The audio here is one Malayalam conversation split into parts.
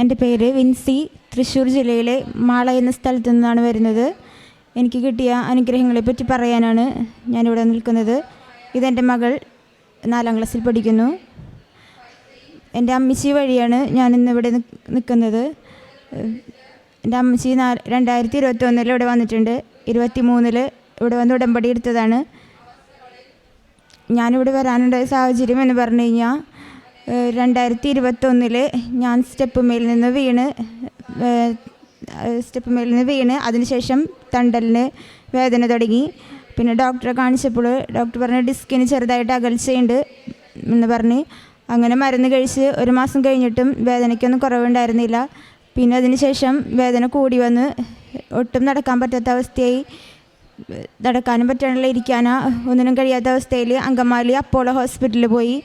എന്റെ പേര് വിൻസി. തൃശ്ശൂർ ജില്ലയിലെ മാള എന്ന സ്ഥലത്തു നിന്നാണ് വരുന്നത്. എനിക്ക് കിട്ടിയ അനുഗ്രഹങ്ങളെപ്പറ്റി പറയാനാണ് ഞാനിവിടെ നിൽക്കുന്നത്. ഇതെന്റെ മകൾ നാലാം ക്ലാസ്സിൽ പഠിക്കുന്നു. എന്റെ അമ്മച്ചി വഴിയാണ് ഞാൻ ഇന്നിവിടെ നിൽക്കുന്നത്. എന്റെ അമ്മച്ചി നാ രണ്ടായിരത്തി ഇരുപത്തി ഒന്നിൽ ഇവിടെ വന്നിട്ടുണ്ട്. ഇരുപത്തി മൂന്നിൽ ഇവിടെ വന്ന് ഉടമ്പടി എടുത്തതാണ്. ഞാനിവിടെ വരാനുണ്ടായ സാഹചര്യം എന്ന് പറഞ്ഞു കഴിഞ്ഞാൽ രണ്ടായിരത്തി ഇരുപത്തൊന്നിൽ ഞാൻ സ്റ്റെപ്പ് മേൽ നിന്ന് വീണ് സ്റ്റെപ്പ് മേൽ നിന്ന് വീണ് അതിനുശേഷം തണ്ടലിന് വേദന തുടങ്ങി. പിന്നെ ഡോക്ടറെ കാണിച്ചപ്പോൾ ഡോക്ടർ പറഞ്ഞ ഡിസ്കിന് ചെറുതായിട്ട് അകൽച്ചയുണ്ട് എന്ന് പറഞ്ഞ്. അങ്ങനെ മരുന്ന് കഴിച്ച് ഒരു മാസം കഴിഞ്ഞിട്ടും വേദനയ്ക്കൊന്നും കുറവുണ്ടായിരുന്നില്ല. പിന്നെ അതിന് ശേഷം വേദന കൂടി വന്ന് ഒട്ടും നടക്കാൻ പറ്റാത്ത അവസ്ഥയായി. നടക്കാനും പറ്റാനുള്ള ഇരിക്കാനോ ഒന്നിനും കഴിയാത്ത അവസ്ഥയിൽ അങ്കമാലി അപ്പോളോ ഹോസ്പിറ്റലിൽ പോയി.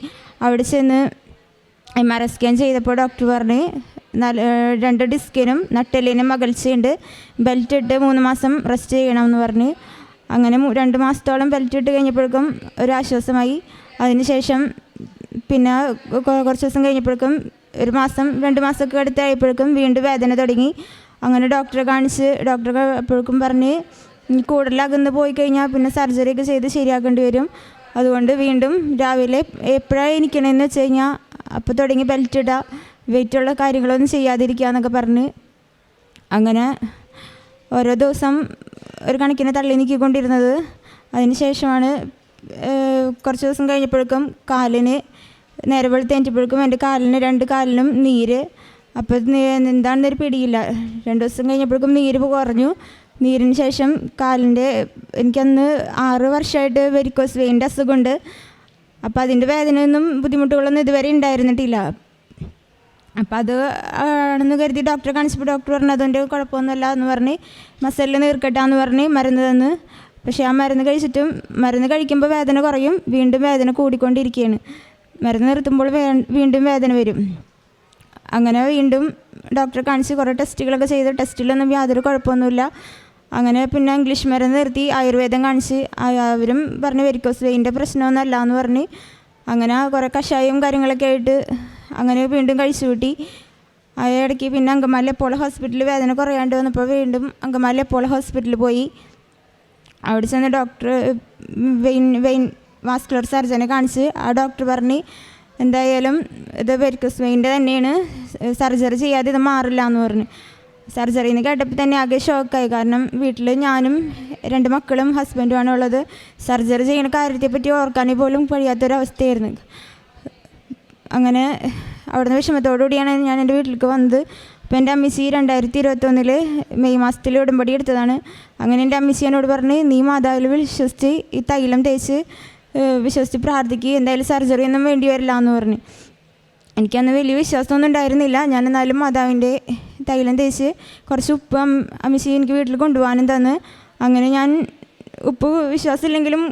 അവിടെ ചെന്ന് എം ആർ ഐ സ്കാൻ ചെയ്തപ്പോൾ ഡോക്ടർ പറഞ്ഞ് നല്ല രണ്ട് ഡിസ്കിനും നട്ടെല്ലിനും അകൽച്ചയുണ്ട്. ബെൽറ്റ് ഇട്ട് മൂന്ന് മാസം റെസ്റ്റ് ചെയ്യണമെന്ന് പറഞ്ഞ്. അങ്ങനെ രണ്ട് മാസത്തോളം ബെൽറ്റ് ഇട്ട് കഴിഞ്ഞപ്പോഴേക്കും ഒരു ആശ്വാസമായി അതിനുശേഷം പിന്നെ കുറച്ച് ദിവസം കഴിഞ്ഞപ്പോഴേക്കും ഒരു മാസം രണ്ട് മാസമൊക്കെ അടുത്തായപ്പോഴേക്കും വീണ്ടും വേദന തുടങ്ങി. അങ്ങനെ ഡോക്ടറെ കാണിച്ച് ഡോക്ടർ അപ്പോഴേക്കും പറഞ്ഞ് കൂടുതൽ പോയി കഴിഞ്ഞാൽ പിന്നെ സർജറി ഒക്കെ ചെയ്ത് ശരിയാക്കേണ്ടി വരും. അതുകൊണ്ട് വീണ്ടും രാവിലെ എപ്പോഴാണ് എനിക്കണമെന്ന് വെച്ച് കഴിഞ്ഞാൽ അപ്പോൾ തുടങ്ങി ബെൽറ്റ് ഇടുക വെയിറ്റുള്ള കാര്യങ്ങളൊന്നും ചെയ്യാതിരിക്കുക എന്നൊക്കെ പറഞ്ഞ് അങ്ങനെ ഓരോ ദിവസം ഒരു കണക്കിന് തള്ളി നീക്കിക്കൊണ്ടിരുന്നത്. അതിന് ശേഷമാണ് കുറച്ച് ദിവസം കഴിഞ്ഞപ്പോഴേക്കും കാലിന് നേരെ വെളുത്തേറ്റപ്പോഴേക്കും എന്റെ കാലിന് രണ്ട് കാലിനും നീര്. അപ്പോൾ എന്താണെന്നൊരു പിടിയില്ല. രണ്ട് ദിവസം കഴിഞ്ഞപ്പോഴേക്കും നീര് കുറഞ്ഞു. നീരിന് ശേഷം കാലിന്റെ എനിക്കന്ന് ആറ് വർഷമായിട്ട് വെരിക്കോസ് വെയിന്റെ അസുഖമുണ്ട്. അപ്പോൾ അതിന്റെ വേദനയൊന്നും ബുദ്ധിമുട്ടുകളൊന്നും ഇതുവരെ ഉണ്ടായിരുന്നിട്ടില്ല. അപ്പം അത് ആണെന്ന് കരുതി ഡോക്ടറെ കാണിച്ചപ്പോൾ ഡോക്ടർ പറഞ്ഞു അതുകൊണ്ട് കുഴപ്പമൊന്നുമില്ല എന്ന് പറഞ്ഞ് മസലിൽ നീർക്കട്ടാന്ന് പറഞ്ഞ് മരുന്ന് തന്ന്. പക്ഷേ ആ മരുന്ന് കഴിച്ചിട്ടും മരുന്ന് കഴിക്കുമ്പോൾ വേദന കുറയും വീണ്ടും വേദന കൂടിക്കൊണ്ടിരിക്കുകയാണ് മരുന്ന് നിർത്തുമ്പോൾ വീണ്ടും വേദന വരും. അങ്ങനെ വീണ്ടും ഡോക്ടറെ കാണിച്ച് കുറേ ടെസ്റ്റുകളൊക്കെ ചെയ്ത് ടെസ്റ്റിലൊന്നും യാതൊരു കുഴപ്പമൊന്നുമില്ല. അങ്ങനെ പിന്നെ ഇംഗ്ലീഷ് മരുന്ന് നിർത്തി ആയുർവേദം കാണിച്ച് അവരും പറഞ്ഞു വെരിക്കോസ് വെയിന്റെ പ്രശ്നമൊന്നുമല്ല എന്ന് പറഞ്ഞ് അങ്ങനെ കുറേ കഷായവും കാര്യങ്ങളൊക്കെ ആയിട്ട് അങ്ങനെ വീണ്ടും കഴിച്ചു കൂട്ടി. ഇടയ്ക്ക് പിന്നെ അങ്കമാലി അപ്പോളോ ഹോസ്പിറ്റലിൽ വേദന കുറയാണ്ട് വന്നപ്പോൾ വീണ്ടും അങ്കമാലി അപ്പോളോ ഹോസ്പിറ്റലിൽ പോയി. അവിടെ ചെന്ന് ഡോക്ടർ വെയിൻ വെയിൻ വാസ്കുലർ സർജനെ കാണിച്ച് ആ ഡോക്ടർ പറഞ്ഞ് എന്തായാലും ഇത് വെരിക്കോസ് വെയിന്റെ തന്നെയാണ്. സർജറി ചെയ്യാതെ ഇത് മാറില്ല എന്ന് പറഞ്ഞു. സർജറി എന്ന് കേട്ടപ്പോൾ തന്നെ ആകെ ഷോക്കായി കാരണം വീട്ടിൽ ഞാനും രണ്ട് മക്കളും ഹസ്ബൻഡും ആണ് ഉള്ളത്. സർജറി ചെയ്യുന്ന കാര്യത്തെപ്പറ്റി ഓർക്കാനേ പോലും കഴിയാത്തൊരവസ്ഥയായിരുന്നു. അങ്ങനെ അവിടുന്ന് വിഷമത്തോടുകൂടിയാണ് ഞാൻ എന്റെ വീട്ടിലേക്ക് വന്നത്. അപ്പോൾ എന്റെ അമ്മച്ചി രണ്ടായിരത്തി ഇരുപത്തൊന്നിൽ മെയ് മാസത്തിൽ ഉടമ്പടി എടുത്തതാണ്. അങ്ങനെ എന്റെ അമ്മച്ചി എന്നോട് പറഞ്ഞ് നീ മാതാവിൽ വിശ്വസിച്ച് ഈ തൈലം തേച്ച് വിശ്വസിച്ച് പ്രാർത്ഥിക്കുക എന്തായാലും സർജറി ഒന്നും വേണ്ടി വരില്ല എന്ന് പറഞ്ഞു. എനിക്കന്ന് വലിയ വിശ്വാസമൊന്നും ഉണ്ടായിരുന്നില്ല. ഞാൻ എന്നാലും മാതാവിന്റെ തൈലം തേച്ച് കുറച്ച് ഉപ്പ് അമ്മച്ചി എനിക്ക് വീട്ടിൽ കൊണ്ടുപോകാനും തന്ന്. അങ്ങനെ ഞാൻ ഉപ്പ് വിശ്വാസമില്ലെങ്കിലും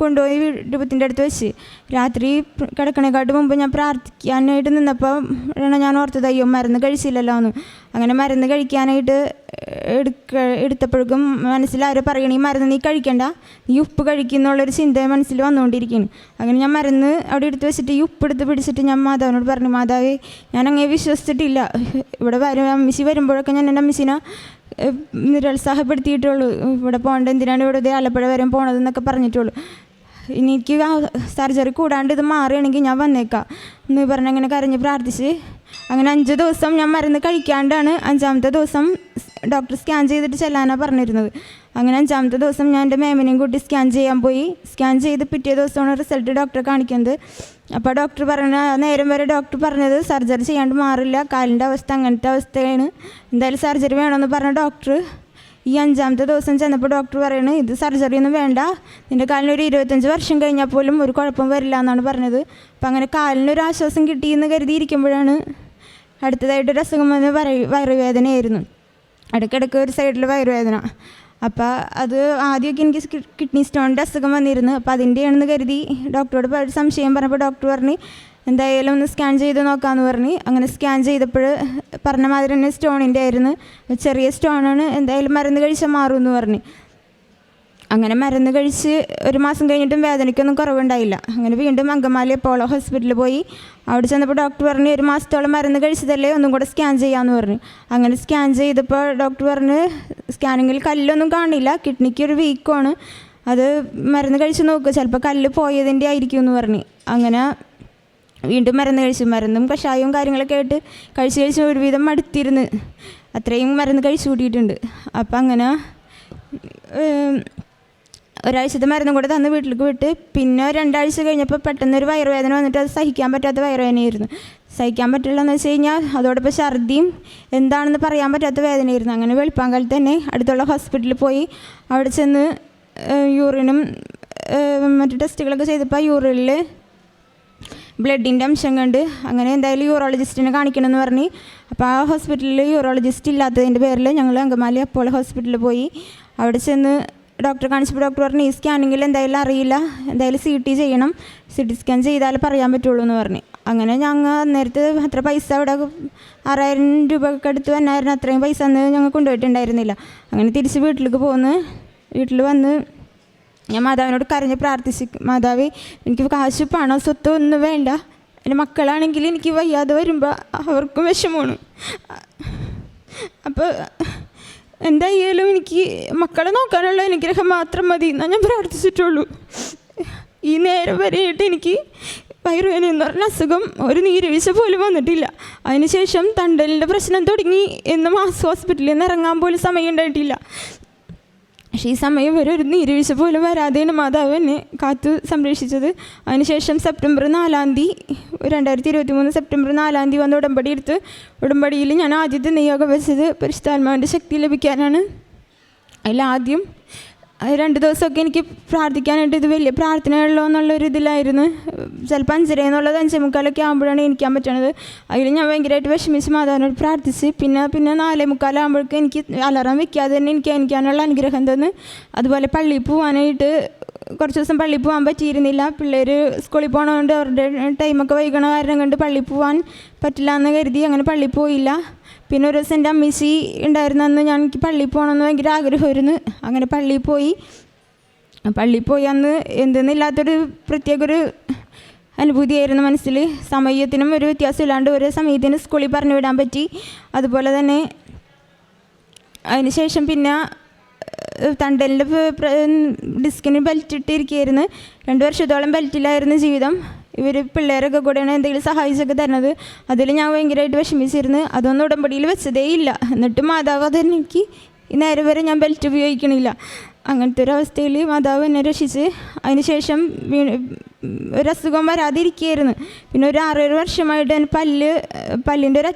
കൊണ്ടുപോയി രൂപത്തിന്റെ അടുത്ത് വെച്ച്. രാത്രി കിടക്കണേക്കാട്ട് മുമ്പ് ഞാൻ പ്രാർത്ഥിക്കാനായിട്ട് നിന്നപ്പോൾ ഞാൻ ഓർത്തത് അയ്യോ മരുന്ന് കഴിച്ചില്ലല്ലോ എന്ന്. അങ്ങനെ മരുന്ന് കഴിക്കാനായിട്ട് എടുക്ക എടുത്തപ്പോഴേക്കും മനസ്സിൽ ആരോ പറയണ ഈ മരുന്ന് നീ കഴിക്കണ്ട. നീ ഉപ്പ് കഴിക്കുന്നുള്ളൊരു ചിന്ത മനസ്സിൽ വന്നുകൊണ്ടിരിക്കുകയാണ് അങ്ങനെ ഞാൻ മരുന്ന് അവിടെ എടുത്ത് വെച്ചിട്ട് ഈ ഉപ്പ് എടുത്ത് പിടിച്ചിട്ട് ഞാൻ മാതാവിനോട് പറഞ്ഞു മാതാവേ ഞാൻ അങ്ങനെ വിശ്വസിച്ചിട്ടില്ല. ഇവിടെ വരും അമ്മച്ചി വരുമ്പോഴൊക്കെ ഞാൻ എന്റെ അമ്മച്ചിനെ നിരുത്സാഹപ്പെടുത്തിയിട്ടുള്ളൂ ഇവിടെ പോകേണ്ട എന്തിനാണ് ഇവിടെ ആലപ്പുഴ വരെ പോണതെന്നൊക്കെ പറഞ്ഞിട്ടുള്ളൂ. എനിക്ക് സർജറി കൂടാണ്ട് ഇത് മാറുകയാണെങ്കിൽ ഞാൻ വന്നേക്കാം. എന്ന് പറഞ്ഞ് അങ്ങനെ കരഞ്ഞ് പ്രാർത്ഥിച്ച്. അങ്ങനെ അഞ്ച് ദിവസം ഞാൻ മരുന്ന് കഴിക്കാണ്ടാണ് അഞ്ചാമത്തെ ദിവസം ഡോക്ടർ സ്കാൻ ചെയ്തിട്ട് ചെല്ലാനാണ് പറഞ്ഞിരുന്നത്. അങ്ങനെ അഞ്ചാമത്തെ ദിവസം ഞാൻ എന്റെ മേമനെയും കൂട്ടി സ്കാൻ ചെയ്യാൻ പോയി. സ്കാൻ ചെയ്ത് പിറ്റേ ദിവസമാണ് റിസൾട്ട് ഡോക്ടറെ കാണിക്കുന്നത്. അപ്പോൾ ഡോക്ടർ പറഞ്ഞ നേരം വരെ ഡോക്ടർ പറഞ്ഞത് സർജറി ചെയ്യാണ്ട് മാറില്ല കാലിന്റെ അവസ്ഥ അങ്ങനത്തെ അവസ്ഥയാണ്. എന്തായാലും സർജറി വേണമെന്ന് പറഞ്ഞ ഡോക്ടർ ഈ അഞ്ചാമത്തെ ദിവസം ചെന്നപ്പോൾ ഡോക്ടർ പറയുന്നത് ഇത് സർജറി ഒന്നും വേണ്ട. നിന്റെ കാലിന് ഒരു ഇരുപത്തഞ്ച് വർഷം കഴിഞ്ഞാൽ പോലും ഒരു കുഴപ്പം വരില്ല എന്നാണ് പറഞ്ഞത്. അപ്പം അങ്ങനെ കാലിനൊരു ആശ്വാസം കിട്ടിയെന്ന് കരുതിയിരിക്കുമ്പോഴാണ് അടുത്തതായിട്ടൊരു അസുഖം വന്ന് വയറ് വയറുവേദനയായിരുന്നു. ഇടയ്ക്കിടയ്ക്ക് ഒരു സൈഡിൽ വയറുവേദന. അപ്പോൾ അത് ആദ്യമൊക്കെ എനിക്ക് കിഡ്നി സ്റ്റോണിന്റെ അസുഖം വന്നിരുന്നു. അപ്പോൾ അതിന്റെയാണെന്ന് കരുതി ഡോക്ടറോട് ഒരു സംശയം പറഞ്ഞപ്പോൾ ഡോക്ടർ പറഞ്ഞ് എന്തായാലും ഒന്ന് സ്കാൻ ചെയ്ത് നോക്കാമെന്ന് പറഞ്ഞ്. അങ്ങനെ സ്കാൻ ചെയ്തപ്പോൾ പറഞ്ഞ മാതിരി തന്നെ സ്റ്റോണിന്റെ ആയിരുന്നു. ചെറിയ സ്റ്റോണാണ് എന്തായാലും മരുന്ന് കഴിച്ചാൽ മാറുമെന്ന് പറഞ്ഞ്. അങ്ങനെ മരുന്ന് കഴിച്ച് ഒരു മാസം കഴിഞ്ഞിട്ടും വേദനയ്ക്കൊന്നും കുറവുണ്ടായില്ല. അങ്ങനെ വീണ്ടും അങ്കമാലി അപ്പോളോ ഹോസ്പിറ്റലിൽ പോയി. അവിടെ ചെന്നപ്പോൾ ഡോക്ടർ പറഞ്ഞു ഒരു മാസത്തോളം മരുന്ന് കഴിച്ചതല്ലേ ഒന്നും കൂടെ സ്കാൻ ചെയ്യാമെന്ന് പറഞ്ഞു. അങ്ങനെ സ്കാൻ ചെയ്തപ്പോൾ ഡോക്ടർ പറഞ്ഞ് സ്കാനിങ്ങിൽ കല്ലൊന്നും കാണില്ല കിഡ്നിക്ക് ഒരു വീക്കമാണ് അത് മരുന്ന് കഴിച്ച് നോക്കുക ചിലപ്പോൾ കല്ല് പോയതിന്റെ ആയിരിക്കും എന്ന് പറഞ്ഞു. അങ്ങനെ വീണ്ടും മരുന്ന് കഴിച്ചു. മരുന്നും കഷായവും കാര്യങ്ങളൊക്കെ ആയിട്ട് കഴിച്ച് കഴിച്ച് ഒരുവിധം മടുത്തിരുന്ന്. അത്രയും മരുന്ന് കഴിച്ചു കൂട്ടിയിട്ടുണ്ട് അപ്പം അങ്ങനെ ഒരാഴ്ചത്തെ മരുന്നും കൂടെ തന്ന് വീട്ടിലേക്ക് വിട്ട് പിന്നെ രണ്ടാഴ്ച കഴിഞ്ഞപ്പോൾ പെട്ടെന്ന് ഒരു വയറുവേദന വന്നിട്ട് അത് സഹിക്കാൻ പറ്റാത്ത വയറുവേദനയായിരുന്നു. സഹിക്കാൻ പറ്റില്ല എന്ന് വെച്ച് കഴിഞ്ഞാൽ അതോടൊപ്പം ഛർദിയും എന്താണെന്ന് പറയാൻ പറ്റാത്ത വേദനയായിരുന്നു. അങ്ങനെ വെളുപ്പാങ്കാലത്ത് തന്നെ അടുത്തുള്ള ഹോസ്പിറ്റലിൽ പോയി അവിടെ ചെന്ന് യൂറിനും മറ്റു ടെസ്റ്റുകളൊക്കെ ചെയ്തപ്പോൾ യൂറിനിൽ ബ്ലഡിന്റെ അംശം കണ്ട് അങ്ങനെ എന്തായാലും യൂറോളജിസ്റ്റിനെ കാണിക്കണമെന്ന് പറഞ്ഞ് അപ്പോൾ ആ ഹോസ്പിറ്റലിൽ യൂറോളജിസ്റ്റ് ഇല്ലാത്തതിന്റെ പേരിൽ ഞങ്ങൾ അങ്കമാലി അപ്പോളോ ഹോസ്പിറ്റലിൽ പോയി. അവിടെ ചെന്ന് ഡോക്ടറെ കാണിച്ചപ്പോൾ ഡോക്ടർ പറഞ്ഞു ഈ സ്കാനിങ്ങിൽ എന്തായാലും അറിയില്ല. എന്തായാലും സി ടി ചെയ്യണം. സി ടി സ്കാൻ ചെയ്താൽ പറയാൻ പറ്റുള്ളൂ എന്ന് പറഞ്ഞു. അങ്ങനെ ഞങ്ങൾ നേരത്തെ അത്ര പൈസ അവിടെ ആറായിരം രൂപയൊക്കെ അടുത്ത് വന്നായിരുന്നു അത്രയും പൈസ അന്ന് ഞങ്ങൾ കൊണ്ടുപോയിട്ടുണ്ടായിരുന്നില്ല. അങ്ങനെ തിരിച്ച് വീട്ടിലേക്ക് പോന്ന് വീട്ടിൽ വന്ന് ഞാൻ മാതാവിനോട് കരഞ്ഞ് പ്രാർത്ഥിച്ചു മാതാവ് എനിക്ക് കാശ് പണം സ്വത്ത് ഒന്നും വേണ്ട. എന്റെ മക്കളാണെങ്കിൽ എനിക്ക് വയ്യാതെ വരുമ്പോൾ അവർക്കും വിഷമമാണ്. അപ്പോൾ എന്തായാലും എനിക്ക് മക്കളെ നോക്കാനുള്ള അനുഗ്രഹം മാത്രം മതി. എന്നാണ് ഞാൻ പ്രാർത്ഥിച്ചിട്ടുള്ളൂ. ഈ നേരം വരെയായിട്ട് എനിക്ക് വയറുവേന എന്ന് പറഞ്ഞ അസുഖം ഒരു നീരുവീഴ്ച പോലും വന്നിട്ടില്ല. അതിനുശേഷം തണ്ടലിന്റെ പ്രശ്നം തുടങ്ങി. എന്ന് മാസ് ഹോസ്പിറ്റലിൽ നിന്ന് ഇറങ്ങാൻ പോലും സമയം ഉണ്ടായിട്ടില്ല. പക്ഷേ ഈ സമയം വരെ ഒരു നീരുവീഴ്ച പോലും വരാതെയാണ് മാതാവ് എന്നെ കാത്തു സംരക്ഷിച്ചത്. അതിനുശേഷം സെപ്റ്റംബർ നാലാം തീയതി രണ്ടായിരത്തി ഇരുപത്തി മൂന്ന് സെപ്റ്റംബർ നാലാം തീയതി വന്ന് ഉടമ്പടി എടുത്ത് ഉടമ്പടിയിൽ ഞാൻ ആദ്യത്തെ നിയോഗം വെച്ചത് പരിശുദ്ധാത്മാവിന്റെ ശക്തി ലഭിക്കാനാണ്. അതിലാദ്യം അത് രണ്ട് ദിവസമൊക്കെ എനിക്ക് പ്രാർത്ഥിക്കാനായിട്ട് ഇത് വലിയ പ്രാർത്ഥനയുള്ളൂ എന്നുള്ളൊരു ഇതിലായിരുന്നു. ചിലപ്പോൾ അഞ്ചര എന്നുള്ളത് അഞ്ചേ മുക്കാലൊക്കെ ആകുമ്പോഴാണ് എനിക്കാൻ പറ്റണത്. അതിൽ ഞാൻ ഭയങ്കരമായിട്ട് വിഷമിച്ച് മാതാവിനോട് പ്രാർത്ഥിച്ച് പിന്നെ പിന്നെ നാലേ മുക്കാലാകുമ്പോഴേക്കും എനിക്ക് അലാറം വെക്കാതെ തന്നെ എനിക്ക് എനിക്കാനുള്ള അനുഗ്രഹം തന്ന്. അതുപോലെ പള്ളിയിൽ പോകാനായിട്ട് കുറച്ച് ദിവസം പള്ളിയിൽ പോകാൻ പറ്റിയിരുന്നില്ല. പിള്ളേർ സ്കൂളിൽ പോകണതുകൊണ്ട് അവരുടെ ടൈമൊക്കെ വൈകണ കാരണം കൊണ്ട് പള്ളിയിൽ പോകാൻ പറ്റില്ല എന്ന് കരുതി അങ്ങനെ പള്ളിയിൽ പോയില്ല. പിന്നെ ഒരു ദിവസം എന്റെ അമ്മീസി ഉണ്ടായിരുന്ന. അന്ന് ഞാൻ എനിക്ക് പള്ളിയിൽ പോകണമെന്ന് ഭയങ്കര ആഗ്രഹമായിരുന്നു. അങ്ങനെ പള്ളിയിൽ പോയി. പള്ളിയിൽ പോയി അന്ന് എന്തെന്നില്ലാത്തൊരു പ്രത്യേക ഒരു അനുഭൂതിയായിരുന്നു മനസ്സിൽ. സമയത്തിനും ഒരു വ്യത്യാസമില്ലാണ്ട് ഒരു സമയത്തിന് സ്കൂളിൽ പറഞ്ഞു വിടാൻ പറ്റി. അതുപോലെ തന്നെ അതിനുശേഷം പിന്നെ തണ്ടലിന്റെ ഡിസ്കിന് ബെൽറ്റ് ഇട്ടിരിക്കുകയായിരുന്നു. രണ്ട് വർഷത്തോളം ബെൽറ്റിലായിരുന്നു ജീവിതം. ഇവർ പിള്ളേരൊക്കെ കൂടെയാണ് എന്തെങ്കിലും സഹായിച്ചൊക്കെ തരുന്നത്. അതിൽ ഞാൻ ഭയങ്കരമായിട്ട് വിഷമിച്ചിരുന്നു അതൊന്നും ഉടമ്പടിയിൽ വെച്ചതേ ഇല്ല. എന്നിട്ട് മാതാവ് അതെനിക്ക് ഈ നേരം വരെ ഞാൻ ബെൽറ്റ് ഉപയോഗിക്കണില്ല. അങ്ങനത്തെ ഒരു അവസ്ഥയിൽ മാതാവ് എന്നെ രക്ഷിച്ച് അതിനുശേഷം ഒരു അസുഖം വരാതിരിക്കുകയായിരുന്നു. പിന്നെ ഒരു ആറേഴ് വർഷമായിട്ട് എന്റെ പല്ല് പല്ലിന്റെ ഒരു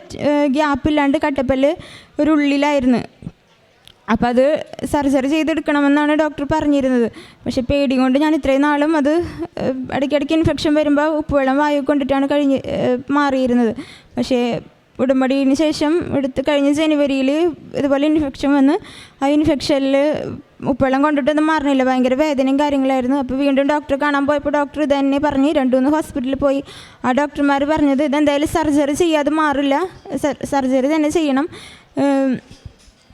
ഗ്യാപ്പില്ലാണ്ട് കട്ടപ്പല്ല് ഒരു ഉള്ളിലായിരുന്നു. അപ്പം അത് സർജറി ചെയ്തെടുക്കണമെന്നാണ് ഡോക്ടർ പറഞ്ഞിരുന്നത്. പക്ഷേ പേടി കൊണ്ട് ഞാൻ ഇത്രയും നാളും അത് ഇടയ്ക്കിടയ്ക്ക് ഇൻഫെക്ഷൻ വരുമ്പോൾ ഉപ്പുവെള്ളം വായു കൊണ്ടിട്ടാണ് കഴിഞ്ഞ് മാറിയിരുന്നത്. പക്ഷേ ഉടമ്പടിന് ശേഷം എടുത്ത് കഴിഞ്ഞ ജനുവരിയിൽ ഇതുപോലെ ഇൻഫെക്ഷൻ വന്ന് ആ ഇൻഫെക്ഷനിൽ ഉപ്പുവെള്ളം കൊണ്ടിട്ടൊന്നും മാറണില്ല. ഭയങ്കര വേദനയും കാര്യങ്ങളായിരുന്നു. അപ്പോൾ വീണ്ടും ഡോക്ടറെ കാണാൻ പോയപ്പോൾ ഡോക്ടർ ഇതന്നെ തന്നെ പറഞ്ഞ് രണ്ട് മൂന്ന് ഹോസ്പിറ്റലിൽ പോയി. ആ ഡോക്ടർമാർ പറഞ്ഞത് ഇതെന്തായാലും സർജറി ചെയ്യാതെ മാറില്ല. സർജറി തന്നെ ചെയ്യണം.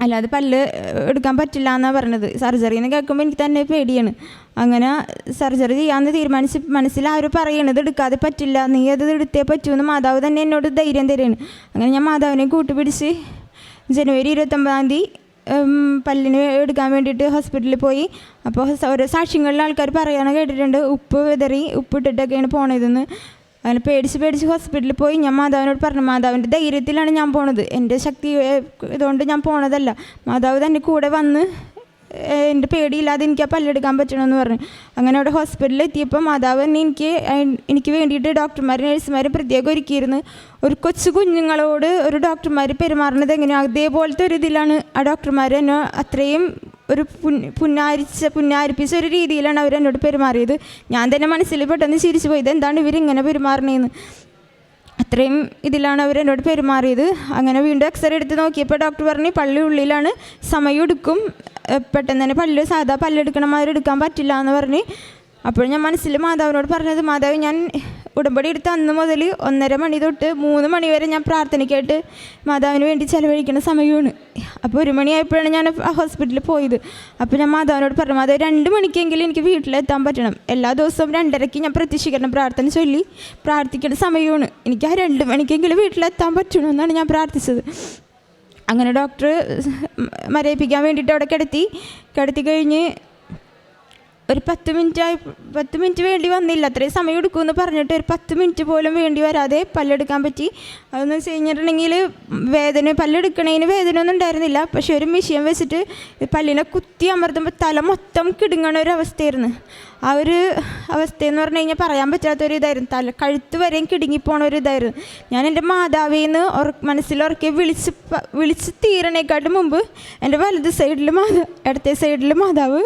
അല്ലാതെ പല്ല് എടുക്കാൻ പറ്റില്ല എന്നാണ് പറഞ്ഞത്. സർജറി എന്ന് കേൾക്കുമ്പോൾ എനിക്ക് തന്നെ പേടിയാണ്. അങ്ങനെ സർജറി ചെയ്യാമെന്ന് തീരുമാനിച്ച് മനസ്സിൽ ആരും പറയണത് എടുക്കാതെ പറ്റില്ല. നീ അത് എടുത്തേ പറ്റുമെന്ന് മാതാവ് തന്നെ എന്നോട് ധൈര്യം തരുകയാണ് അങ്ങനെ ഞാൻ മാതാവിനെ കൂട്ടുപിടിച്ച് ജനുവരി ഇരുപത്തൊമ്പതാം തീയതി പല്ലിന് എടുക്കാൻ വേണ്ടിയിട്ട് ഹോസ്പിറ്റലിൽ പോയി. അപ്പോൾ ഓരോ സാക്ഷ്യങ്ങളിൽ ആൾക്കാർ പറയാൻ കേട്ടിട്ടുണ്ട്. ഉപ്പ് വിതറി ഉപ്പിട്ടിട്ടൊക്കെയാണ് പോണതെന്ന്. അങ്ങനെ പേടിച്ച് പേടിച്ച് ഹോസ്പിറ്റലിൽ പോയി ഞാൻ മാതാവിനോട് പറഞ്ഞു മാതാവിന്റെ ധൈര്യത്തിലാണ് ഞാൻ പോണത്. എന്റെ ശക്തി ഇതുകൊണ്ട് ഞാൻ പോണതല്ല. മാതാവ് തന്നെ കൂടെ വന്ന് എന്റെ പേടിയില്ലാതെ എനിക്ക് ആ പല്ലെടുക്കാൻ പറ്റണമെന്ന് പറഞ്ഞു. അങ്ങനെ അവിടെ ഹോസ്പിറ്റലിൽ എത്തിയപ്പോൾ മാതാവ് തന്നെ എനിക്ക് എനിക്ക് വേണ്ടിയിട്ട് ഡോക്ടർമാരും നഴ്സുമാരും പ്രത്യേകം ഒരുക്കിയിരുന്നു. ഒരു കൊച്ചു കുഞ്ഞുങ്ങളോട് ഒരു ഡോക്ടർമാർ പെരുമാറുന്നത് എങ്ങനെയാണ് അതേപോലത്തെ ഒരു ഇതിലാണ് ആ ഡോക്ടർമാർ എന്നെ അത്രയും ഒരു പുന്നാരിച്ച പുന്നാരിപ്പിച്ച ഒരു രീതിയിലാണ് അവർ എന്നോട് പെരുമാറിയത്. ഞാൻ തന്നെ മനസ്സിൽ പെട്ടെന്ന് ചിരിച്ചു പോയി. ഇതെന്താണ് ഇവരിങ്ങനെ പെരുമാറണേന്ന്. അത്രയും ഇതിലാണ് അവർ എന്നോട് പെരുമാറിയത്. അങ്ങനെ വീണ്ടും എക്സ്റേ എടുത്ത് നോക്കിയപ്പോൾ ഡോക്ടർ പറഞ്ഞു പള്ളി ഉള്ളിലാണ് സമയം എടുക്കും. പെട്ടെന്ന് തന്നെ പല്ല് സാധാ പല്ലെടുക്കണമാരെടുക്കാൻ പറ്റില്ല എന്ന് പറഞ്ഞ് അപ്പോൾ ഞാൻ മനസ്സിൽ മാതാവിനോട് പറഞ്ഞത് മാതാവ് ഞാൻ ഉടമ്പടി എടുത്ത് അന്ന് മുതൽ ഒന്നര മണി തൊട്ട് മൂന്ന് മണി വരെ ഞാൻ പ്രാർത്ഥനയ്ക്കായിട്ട് മാതാവിന് വേണ്ടി ചിലവഴിക്കുന്ന സമയമാണ്. അപ്പോൾ ഒരു മണിയായപ്പോഴാണ് ഞാൻ ഹോസ്പിറ്റലിൽ പോയത്. അപ്പോൾ ഞാൻ മാതാവിനോട് പറഞ്ഞു മാതാവ് രണ്ട് മണിക്കെങ്കിലും എനിക്ക് വീട്ടിലെത്താൻ പറ്റണം. എല്ലാ ദിവസവും രണ്ടരയ്ക്ക് ഞാൻ പ്രത്യക്ഷീകരണം പ്രാർത്ഥന ചൊല്ലി പ്രാർത്ഥിക്കേണ്ട സമയമാണ്. എനിക്ക് ആ രണ്ട് മണിക്കെങ്കിലും വീട്ടിലെത്താൻ പറ്റണമെന്നാണ് ഞാൻ പ്രാർത്ഥിച്ചത്. അങ്ങനെ ഡോക്ടർ മരയിപ്പിക്കാൻ വേണ്ടിയിട്ട് അവിടെ കിടത്തി. കിടത്തി കഴിഞ്ഞ് ഒരു പത്ത് മിനിറ്റ് ആയി പത്ത് മിനിറ്റ് വേണ്ടി വന്നില്ല. അത്രയും സമയം എടുക്കുമെന്ന് പറഞ്ഞിട്ട് ഒരു പത്ത് മിനിറ്റ് പോലും വേണ്ടി വരാതെ പല്ലെടുക്കാൻ പറ്റി. അതെന്ന് വെച്ച് കഴിഞ്ഞിട്ടുണ്ടെങ്കിൽ വേദന പല്ലെടുക്കണതിന് വേദന ഒന്നും ഉണ്ടായിരുന്നില്ല. പക്ഷെ ഒരു മെഷീൻ വെച്ചിട്ട് പല്ലിനെ കുത്തി അമർത്തുമ്പോൾ തല മൊത്തം കിടുങ്ങണ ഒരു അവസ്ഥയായിരുന്നു. ആ ഒരു അവസ്ഥ എന്ന് പറഞ്ഞു കഴിഞ്ഞാൽ പറയാൻ പറ്റാത്തൊരു ഇതായിരുന്നു. തല കഴുത്ത് വരെയും കിടുങ്ങിപ്പോണ ഒരു ഇതായിരുന്നു. ഞാൻ എന്റെ മാതാവിന്ന് ഉറ മനസ്സിലുറക്കി വിളിച്ച് പ- വിളിച്ച് തീരണേക്കാട്ടും മുമ്പ് എന്റെ വലത് സൈഡിൽ മാതാ ഇടത്തെ സൈഡിൽ മാതാവ്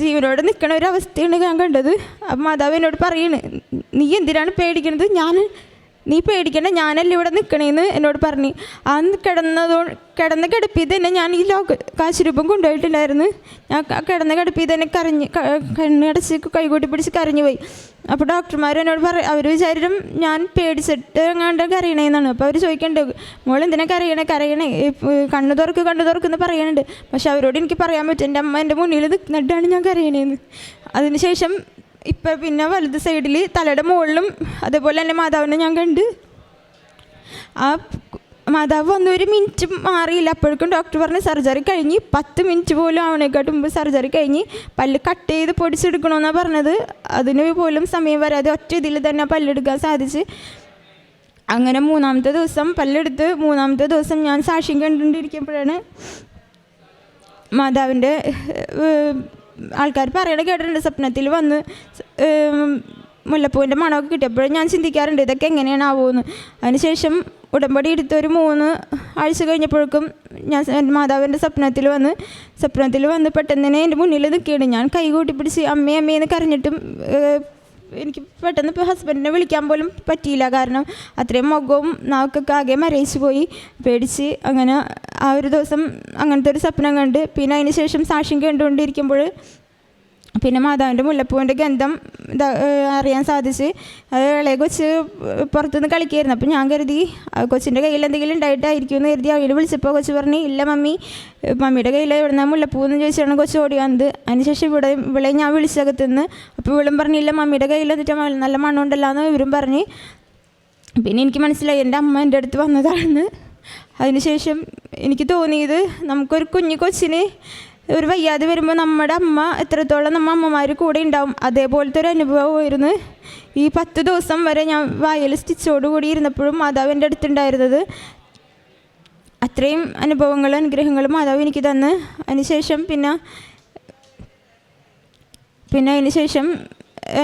ജീവനോടെ നിൽക്കണ ഒരു അവസ്ഥയാണ് ഞാൻ കണ്ടത്. അപ്പം മാതാവ് എന്നോട് പറയണ് നീ എന്തിനാണ് പേടിക്കണത്? ഞാൻ നീ പേടിക്കണ്ട ഞാനല്ല ഇവിടെ നിൽക്കണേന്ന് എന്നോട് പറഞ്ഞു. അന്ന് കിടന്നതോ കിടന്ന് കിടപ്പി തന്നെ ഞാൻ ഈ ലോക കാശുരൂപം കൊണ്ടുപോയിട്ടില്ലായിരുന്നു ഞാൻ കിടന്ന് കിടപ്പി തന്നെ കരഞ്ഞ് കണ്ണടച്ച് കൈകൂട്ടി പിടിച്ച് കരഞ്ഞു പോയി. അപ്പോൾ ഡോക്ടർമാർ എന്നോട് പറ അവർ വിചാരിച്ചും ഞാൻ പേടിച്ചിട്ട് എങ്ങാണ്ട് കരയണേന്നാണ്. അപ്പോൾ അവർ ചോദിക്കണ്ട് മോൾ എന്തിനാ കരയണേ കരയണേ? കണ്ണു കണ്ണ് തുറക്ക് കണ്ണു തുറക്കെന്ന് പറയുന്നുണ്ട് പക്ഷെ അവരോട് എനിക്ക് പറയാൻ പറ്റും എന്റെ അമ്മ എന്റെ മുന്നിൽ നിൽക്കുന്നിട്ടാണ് ഞാൻ കരയണേന്ന്. അതിനുശേഷം ഇപ്പം പിന്നെ വലത് സൈഡിൽ തലയുടെ മുകളിലും അതേപോലെ തന്നെ മാതാവിനെ ഞാൻ കണ്ട്. ആ മാതാവ് വന്ന് ഒരു മിനിറ്റ് മാറിയില്ല. അപ്പോഴേക്കും ഡോക്ടർ പറഞ്ഞ് സർജറി കഴിഞ്ഞ് പത്ത് മിനിറ്റ് പോലും ആവണേക്കാട്ട് മുമ്പ് സർജറി കഴിഞ്ഞ് പല്ല് കട്ട് ചെയ്ത് പൊടിച്ചെടുക്കണമെന്നാണ് പറഞ്ഞത്. അതിന് പോലും സമയം വരാതെ ഒറ്റ ഇതിൽ തന്നെ പല്ലെടുക്കാൻ സാധിച്ച്. അങ്ങനെ മൂന്നാമത്തെ ദിവസം പല്ലെടുത്ത് മൂന്നാമത്തെ ദിവസം ഞാൻ സാക്ഷ്യം കണ്ടുകൊണ്ടിരിക്കുമ്പോഴാണ് മാതാവിന്റെ ആൾക്കാർ പറയണ കേട്ടിട്ടുണ്ട്. സ്വപ്നത്തിൽ വന്ന് മുല്ലപ്പൂവിന്റെ മണമൊക്കെ കിട്ടിയപ്പോഴും ഞാൻ ചിന്തിക്കാറുണ്ട് ഇതൊക്കെ എങ്ങനെയാണ് ആവുമെന്ന് അതിനുശേഷം ഉടമ്പടി എടുത്ത് ഒരു മൂന്ന് ആഴ്ച കഴിഞ്ഞപ്പോഴേക്കും ഞാൻ എന്റെ മാതാവിന്റെ സ്വപ്നത്തിൽ വന്ന് സ്വപ്നത്തിൽ വന്ന് പെട്ടെന്ന് തന്നെ എന്റെ മുന്നിൽ നിൽക്കുകയാണ്. ഞാൻ കൈ കൂട്ടിപ്പിടിച്ച് പിടിച്ച് അമ്മേ അമ്മയെന്ന് കരഞ്ഞിട്ടും എനിക്ക് പെട്ടെന്ന് ഇപ്പോൾ ഹസ്ബൻഡിനെ വിളിക്കാൻ പോലും പറ്റിയില്ല. കാരണം അത്രയും മുഖവും നാക്കൊക്കെ ആകെ മരയിച്ച് പോയി. പേടിച്ച് അങ്ങനെ ആ ഒരു ദിവസം അങ്ങനത്തെ ഒരു സ്വപ്നം കണ്ട്. പിന്നെ അതിന് ശേഷം സാക്ഷ്യം കണ്ടുകൊണ്ടിരിക്കുമ്പോൾ പിന്നെ മാതാവിന്റെ മുല്ലപ്പൂവിന്റെ ഗന്ധം അറിയാൻ സാധിച്ച്. അത് ഇളയ കൊച്ച് പുറത്തുനിന്ന് കളിക്കായിരുന്നു. അപ്പം ഞാൻ കരുതി കൊച്ചിന്റെ കയ്യിൽ എന്തെങ്കിലും ഉണ്ടായിട്ടായിരിക്കും എന്ന് കരുതി അവയിൽ വിളിച്ചപ്പോൾ കൊച്ച് പറഞ്ഞു ഇല്ല മമ്മി മമ്മിയുടെ കയ്യിൽ എവിടുന്ന മുല്ലപ്പൂ എന്ന് ചോദിച്ചാണ് കൊച്ച് ഓടി വന്നത് അതിനുശേഷം ഇവിടെ ഇവിടെ ഞാൻ വിളിച്ചകത്തുനിന്ന്. അപ്പോൾ ഇവിളും പറഞ്ഞു ഇല്ല മമ്മിയുടെ കയ്യിൽ എന്നിട്ട് നല്ല മണ്ണുണ്ടല്ലോ എന്ന് ഇവരും പറഞ്ഞ്. പിന്നെ എനിക്ക് മനസ്സിലായി എന്റെ അമ്മ എന്റെ അടുത്ത് വന്നതാണ് അതിനുശേഷം എനിക്ക് തോന്നിയത് നമുക്കൊരു കുഞ്ഞു കൊച്ചിന് ഒരു വയ്യാതെ വരുമ്പോൾ നമ്മുടെ അമ്മ എത്രത്തോളം നമ്മ അമ്മമാർ കൂടെ ഉണ്ടാവും അതേപോലത്തെ ഒരു അനുഭവമായിരുന്നു ഈ പത്ത് ദിവസം വരെ ഞാൻ വായിൽ സ്റ്റിച്ചോട് കൂടി ഇരുന്നപ്പോഴും മാതാവ് എന്റെ അടുത്തുണ്ടായിരുന്നത്. അത്രയും അനുഭവങ്ങളും അനുഗ്രഹങ്ങളും മാതാവ് എനിക്ക് തന്ന്. അതിനുശേഷം പിന്നെ പിന്നെ അതിനുശേഷം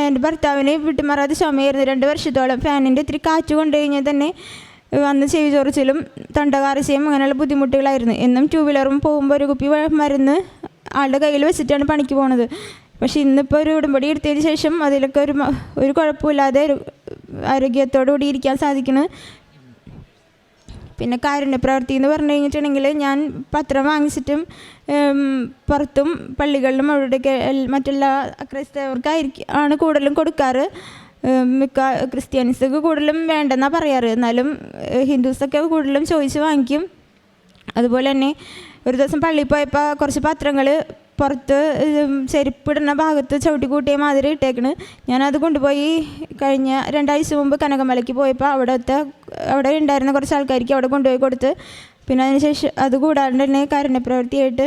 എന്റെ ഭർത്താവിനെ വിട്ടുമാറാതെ ചുമയായിരുന്നു രണ്ട് വർഷത്തോളം ഫാനിന്റെ ഇത്തിരി കാറ്റ് കൊണ്ടു കഴിഞ്ഞാൽ തന്നെ അന്ന് ചെവി ചൊറിച്ചിലും തൊണ്ടകാർച്ചയും അങ്ങനെയുള്ള ബുദ്ധിമുട്ടുകളായിരുന്നു. എന്നും ടൂ വീലറും പോകുമ്പോൾ ഒരു കുപ്പി മരുന്ന് ആളുടെ കയ്യിൽ വെച്ചിട്ടാണ് പണിക്ക് പോണത്. പക്ഷെ ഇന്നിപ്പോൾ ഒരു ഉടമ്പടി എടുത്തതിന് ശേഷം അതിലൊക്കെ ഒരു ഒരു കുഴപ്പമില്ലാതെ ഒരു ആരോഗ്യത്തോടു കൂടി ഇരിക്കാൻ സാധിക്കുന്നു. പിന്നെ കാരുണ്യ പ്രവൃത്തി എന്ന് പറഞ്ഞു കഴിഞ്ഞിട്ടുണ്ടെങ്കിൽ ഞാൻ പത്രം വാങ്ങിച്ചിട്ടും പുറത്തും പള്ളികളിലും അവിടെയൊക്കെ മറ്റുള്ള ക്രൈസ്തവർക്കായിരിക്കും ആണ് കൂടുതലും കൊടുക്കാറ്. മിക്ക ക്രിസ്ത്യാനിസൊക്കെ കൂടുതലും വേണ്ടെന്നാണ് പറയാറ്. എന്നാലും ഹിന്ദുസൊക്കെ കൂടുതലും ചോദിച്ച് വാങ്ങിക്കും. അതുപോലെ തന്നെ ഒരു ദിവസം പള്ളിയിൽ പോയപ്പോൾ കുറച്ച് പത്രങ്ങൾ പുറത്ത് ചെരുപ്പിടുന്ന ഭാഗത്ത് ചവിട്ടി കൂട്ടിയ മാതിരി ഇട്ടേക്കണ്. ഞാനത് കൊണ്ടുപോയി കഴിഞ്ഞ രണ്ടാഴ്ച മുമ്പ് കനകമലയ്ക്ക് പോയപ്പോൾ അവിടുത്തെ അവിടെ ഉണ്ടായിരുന്ന കുറച്ച് ആൾക്കാർക്ക് അവിടെ കൊണ്ടുപോയി കൊടുത്ത്. പിന്നെ അതിനുശേഷം അതുകൂടാണ്ട് തന്നെ കാരുണ്യപ്രവൃത്തിയായിട്ട്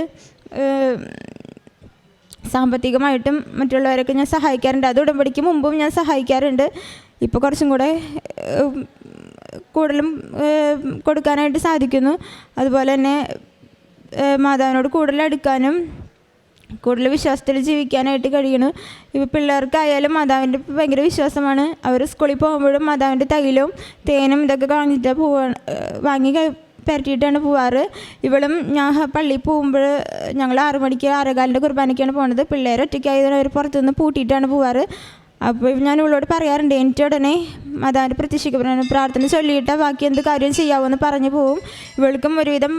സാമ്പത്തികമായിട്ടും മറ്റുള്ളവരൊക്കെ ഞാൻ സഹായിക്കാറുണ്ട്. അത് ഉടമ്പടിക്ക് മുമ്പും ഞാൻ സഹായിക്കാറുണ്ട്. ഇപ്പോൾ കുറച്ചും കൂടെ കൂടുതലും കൊടുക്കാനായിട്ട് സാധിക്കുന്നു. അതുപോലെ തന്നെ മാതാവിനോട് കൂടുതൽ അടുക്കാനും കൂടുതൽ വിശ്വാസത്തിൽ ജീവിക്കാനായിട്ട് കഴിയണം ഇപ്പോൾ പിള്ളേർക്കായാലും മാതാവിന്റെ ഭയങ്കര വിശ്വാസമാണ്. അവർ സ്കൂളിൽ പോകുമ്പോഴും മാതാവിന്റെ തൈലവും തേനും ഇതൊക്കെ കാണിച്ചിട്ട് പോവാ വാങ്ങി പുരട്ടിയിട്ടാണ് പോവാറ്. ഇവളും ഞാൻ പള്ളിയിൽ പോകുമ്പോൾ ഞങ്ങൾ ആറു മണിക്ക് ആറേകാലിന്റെ കുർബാനയ്ക്കാണ് പോണത്. പിള്ളേർ ഒറ്റയ്ക്കായതിന് അവർ പുറത്തുനിന്ന് പൂട്ടിയിട്ടാണ് പോവാറ്. അപ്പോൾ ഞാൻ ഇവളോട് പറയാറുണ്ട് എനിക്ക് ഉടനെ മതാന്റെ പ്രത്യക്ഷിക്കപ്പെടാൻ പ്രാർത്ഥന ചൊല്ലിയിട്ട് ബാക്കി എന്ത് കാര്യം ചെയ്യാമെന്ന് പറഞ്ഞു പോവും. ഇവൾക്കും ഒരുവിധം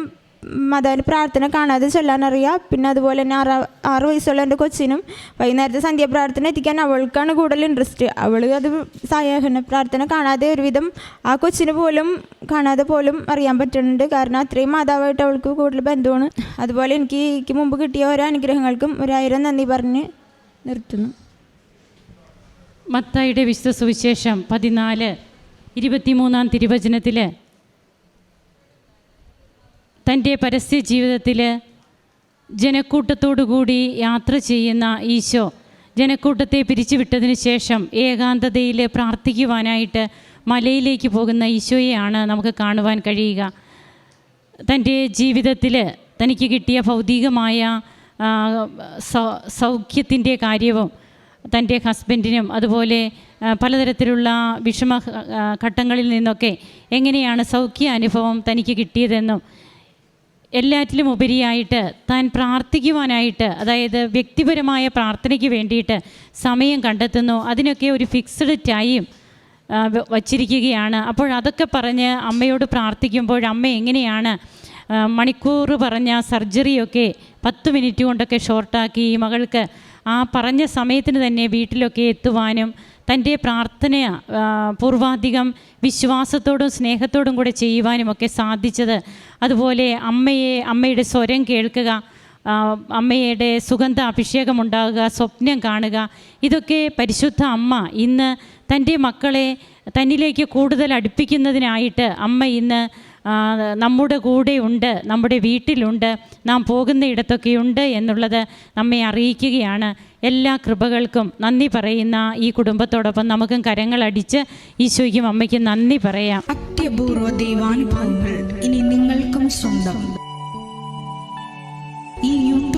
മാതാവിന്റെ പ്രാർത്ഥന കാണാതെ ചൊല്ലാനറിയാം. പിന്നെ അതുപോലെ തന്നെ ആറ് ആറ് വയസ്സുള്ള എന്റെ കൊച്ചിനും വൈകുന്നേരത്തെ സന്ധ്യാപ്രാർത്ഥന എത്തിക്കാൻ അവൾക്കാണ് കൂടുതൽ ഇൻട്രസ്റ്റ് അവൾ അത് സായാഹ്ന പ്രാർത്ഥന കാണാതെ ഒരുവിധം ആ കൊച്ചിന് പോലും കാണാതെ പോലും അറിയാൻ പറ്റുന്നുണ്ട്. കാരണം അത്രയും മാതാവായിട്ട് അവൾക്ക് കൂടുതൽ ബന്ധമാണ്. അതുപോലെ എനിക്ക് എനിക്ക് മുമ്പ് കിട്ടിയ ഓരോ അനുഗ്രഹങ്ങൾക്കും ഒരായിരം നന്ദി പറഞ്ഞ് നിർത്തുന്നു. മത്തായിയുടെ വിശുദ്ധ സുവിശേഷം പതിനാല് ഇരുപത്തിമൂന്നാം തിരുവചനത്തിൽ തന്റെ പരസ്യ ജീവിതത്തിൽ ജനക്കൂട്ടത്തോടുകൂടി യാത്ര ചെയ്യുന്ന ഈശോ ജനക്കൂട്ടത്തെ പിരിച്ചുവിട്ടതിന് ശേഷം ഏകാന്തതയിൽ പ്രാർത്ഥിക്കുവാനായിട്ട് മലയിലേക്ക് പോകുന്ന ഈശോയെയാണ് നമുക്ക് കാണുവാൻ കഴിയുക. തന്റെ ജീവിതത്തിൽ തനിക്ക് കിട്ടിയ ഭൗതികമായ സൗഖ്യത്തിന്റെ കാര്യവും തന്റെ ഹസ്ബൻഡിനും അതുപോലെ പലതരത്തിലുള്ള വിഷമ ഘട്ടങ്ങളിൽ നിന്നൊക്കെ എങ്ങനെയാണ് സൗഖ്യ അനുഭവം തനിക്ക് കിട്ടിയതെന്നും എല്ലാറ്റിലും ഉപരിയായിട്ട് താൻ പ്രാർത്ഥിക്കുവാനായിട്ട് അതായത് വ്യക്തിപരമായ പ്രാർത്ഥനയ്ക്ക് വേണ്ടിയിട്ട് സമയം കണ്ടെത്തുന്നു. അതിനൊക്കെ ഒരു ഫിക്സഡ് ടൈം വച്ചിരിക്കുകയാണ്. അപ്പോൾ അതൊക്കെ പറഞ്ഞ് അമ്മയോട് പ്രാർത്ഥിക്കുമ്പോൾ അമ്മ എങ്ങനെയാണ് മണിക്കൂർ പറഞ്ഞ സർജറിയൊക്കെ പത്ത് മിനിറ്റ് കൊണ്ടൊക്കെ ഷോർട്ടാക്കി മകൾക്ക് ആ പറഞ്ഞ സമയത്തിന് തന്നെ വീട്ടിലൊക്കെ എത്തുവാനും തന്റെ പ്രാർത്ഥന പൂർവാധികം വിശ്വാസത്തോടും സ്നേഹത്തോടും കൂടെ ചെയ്യുവാനുമൊക്കെ സാധിച്ചത്. അതുപോലെ അമ്മയെ അമ്മയുടെ സ്വരം കേൾക്കുക അമ്മയുടെ സുഗന്ധ അഭിഷേകം ഉണ്ടാകുക സ്വപ്നം കാണുക ഇതൊക്കെ പരിശുദ്ധ അമ്മ ഇന്ന് തന്റെ മക്കളെ തന്നിലേക്ക് കൂടുതൽ അടുപ്പിക്കുന്നതിനായിട്ട് അമ്മ ഇന്ന് നമ്മുടെ കൂടെ ഉണ്ട് നമ്മുടെ വീട്ടിലുണ്ട് നാം പോകുന്ന ഇടത്തൊക്കെയുണ്ട് എന്നുള്ളത് നമ്മെ അറിയിക്കുകയാണ്. എല്ലാ കൃപകൾക്കും നന്ദി പറയുന്ന ഈ കുടുംബത്തോടൊപ്പം നമുക്കും കരങ്ങളടിച്ച് ഈശോയ്ക്കും അമ്മയ്ക്കും നന്ദി പറയാം. അത്യപൂർവ ദൈവാനുഭവങ്ങൾ ഇനി നിങ്ങൾക്കും സ്വന്തം. ഈ യൂട്യൂബ്